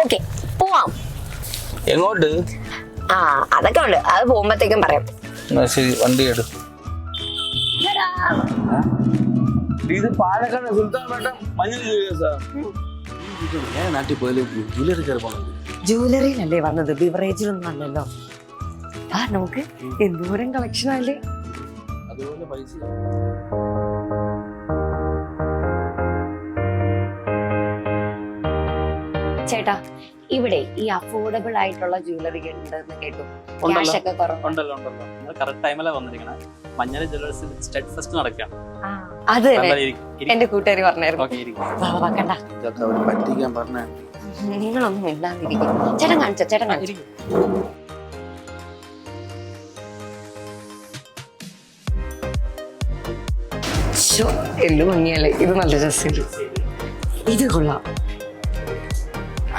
Okay പോവാം. എങ്ങോട്ട്? ആ അതൊക്കെ ഉണ്ട്. അത് പോകുമ്പോഴത്തേക്കും പറയാം. ശരി വണ്ടി എടു. ഇത് പാലക്കാട് സുൽത്താൻ പേട്ട മഞ്ഞൾ ജ്വല്ലേഴ്സാ ഞാൻ നാട്ടിൽ പോയാലും ജ്വല്ലറി കയറി പോകണം ജൂവലറിയിലല്ലേ വന്നത്? ബിവറേജിലൊന്നും അല്ലല്ലോ ആ നമുക്ക് എന്തോരം കളക്ഷൻ ആല്ലേ അതുപോലെ പൈസ. ചേട്ടാ ഇവിടെ ഈ അഫോർഡബിൾ ആയിട്ടുള്ള ജ്വല്ലറി ഉണ്ടെന്ന് കേട്ടു. ഉണ്ടല്ലോ. ക്യാഷ് ഒക്കെ ഉണ്ടല്ലോ ഉണ്ടല്ലോ. നിങ്ങൾ കറക്റ്റ് ടൈമിലാണ് വന്നിരിക്കണേ. മഞ്ഞൾ ജ്വല്ലേഴ്സിൽ സ്റ്റഡ് ഫെസ്റ്റ് നടക്കുകയാണ്. അത് എന്റെ കൂട്ടുകാരി പറഞ്ഞായിരുന്നു. നിങ്ങളൊന്നും ഇണ്ടാതിരിക്കും ചേട്ടൻ കാണിച്ചോ ചേട്ടൻ കാണിച്ചു. എല്ലു ഭംഗിയല്ലേ ഇത് നല്ല രസം ഇത് കൊള്ളാം.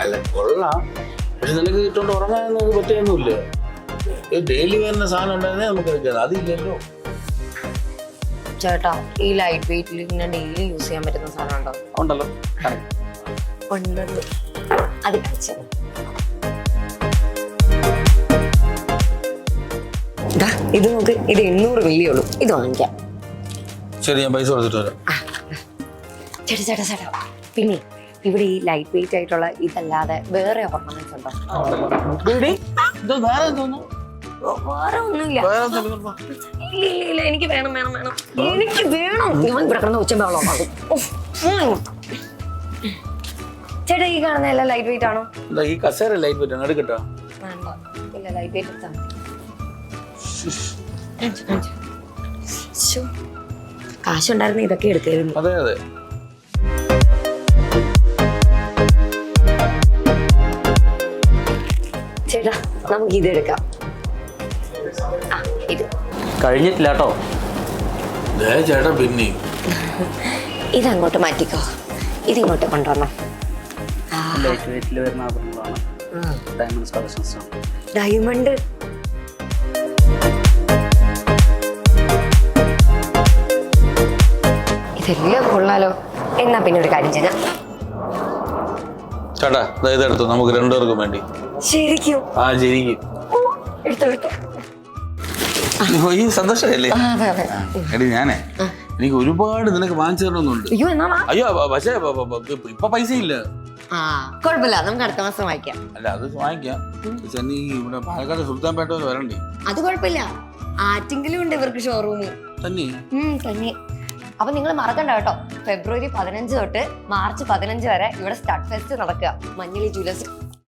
അല്ല കൊള്ളാം. പക്ഷെ നിനക്ക് കിട്ടുകൊണ്ട് ഉറങ്ങാനൊന്നും നമുക്ക് പറ്റുകയൊന്നുമില്ല. ഡെയിലി വരുന്ന സാധനം ഉണ്ടായിരുന്നേ നമുക്ക് വെക്കാം അതില്ലല്ലോ. ചേട്ടാ ഈ ലൈറ്റ് വെയിറ്റിൽ ഇങ്ങനെ ഡെയിലി യൂസ് ചെയ്യാൻ പറ്റുന്ന സാധനം ഉണ്ടോ? ഉണ്ടല്ലോ. ഉണ്ടല്ലോ. അത് ഇത് നോക്ക്. ഇത് എണ്ണൂറ് മില്ലി ഉള്ളൂ. ഇത് വാങ്ങിക്കാം. ശരി ഞാൻ പൈസ കൊടുത്തിട്ട് വരാം. ചേട്ടാ ചേട്ടാ ചേട്ടാ. പിന്നെ ഇവിടെ ഈ ലൈറ്റ് വെയിറ്റ് ആയിട്ടുള്ള ഇതല്ലാതെ വേറെ ഓർണമെന്റ്സ് ഉണ്ടോ? ഇത് വേറെ തോന്നുന്നു വേറെ ഒന്നുമില്ല? ഇല്ല ഇല്ല എനിക്ക് വേണം വേണം വേണം. എനിക്ക് വേണം. ഇവൻ ഇവിടെ കിടന്ന് ഉച്ച വെള്ളം ചേട്ടാ ഈ കാണുന്ന എല്ലാം ലൈറ്റ് വെയിറ്റ് ആണോ? ഈ കസേര ലൈറ്റ് പറ്റാണ് എടുക്കട്ടോ. വേണ്ട. ഇല്ല ലൈറ്റ് വെയിറ്റ് എടുത്താ. കാശുണ്ടായിരുന്ന ഇതൊക്കെ എടുക്കായിരുന്നു അതെ അതെ. ചേട്ടാ നമുക്ക് ഇത് എടുക്കാം. ആ, ഇത്. കഴിഞ്ഞിട്ടില്ല കേട്ടോ. ദേ ചേട്ടാ പിന്നെ ഇതങ്ങോട്ട് മാറ്റിക്കോ. ഇതിങ്ങോട്ട് കൊണ്ടുവന്നോ ആ, ലൈറ്റ് വെയിറ്റിൽ വരുന്ന ആഭരണങ്ങളാണ്. ആ. ഡയമണ്ട്സ് കളക്ഷൻസ് ആണ്. ഡയമണ്ട് ഇതെല്ലാം കൊള്ളാലോ. എന്നാ പിന്നെ ഒരു കാര്യം ചെയ്യാം. ചേട്ടാ ഇതെടുത്തു. നമുക്ക് രണ്ടുപേർക്കും വേണ്ടി. ശരിക്കും. ആ ശരിക്കും. ഓ, എടുത്തോ എടുത്തോ. ഇപ്പൊ ഈ സന്തോഷമല്ലേ? ആ, അതെ അതെ. എടി ഞാനേ എനിക്ക് ഒരുപാട് നിനക്ക് വാങ്ങിച്ചു തരണമെന്നുണ്ട്. അയ്യോ പക്ഷേ ഇപ്പൊ പൈസ ഇല്ല കുഴപ്പമില്ല നമുക്ക് അടുത്ത മാസം വാങ്ങിക്കാം അല്ല അത് വാങ്ങിക്കാം ഇവിടെ പാലക്കാട് സുൽത്താൻ പേട്ട വരെ വരണ്ടേ? അത് കുഴപ്പമില്ല ആറ്റിങ്കിലും ഉണ്ട് ഇവർക്ക് ഷോറൂമിൽ തന്നെ? തന്നെ. അപ്പൊ നിങ്ങൾ മറക്കണ്ട കേട്ടോ. ഫെബ്രുവരി പതിനഞ്ച് തൊട്ട് മാർച്ച് പതിനഞ്ച് വരെ ഇവിടെ സ്റ്റഡ് ഫെസ്റ്റ് നടക്കുക. മഞ്ഞളി ജ്വല്ലേഴ്സ്.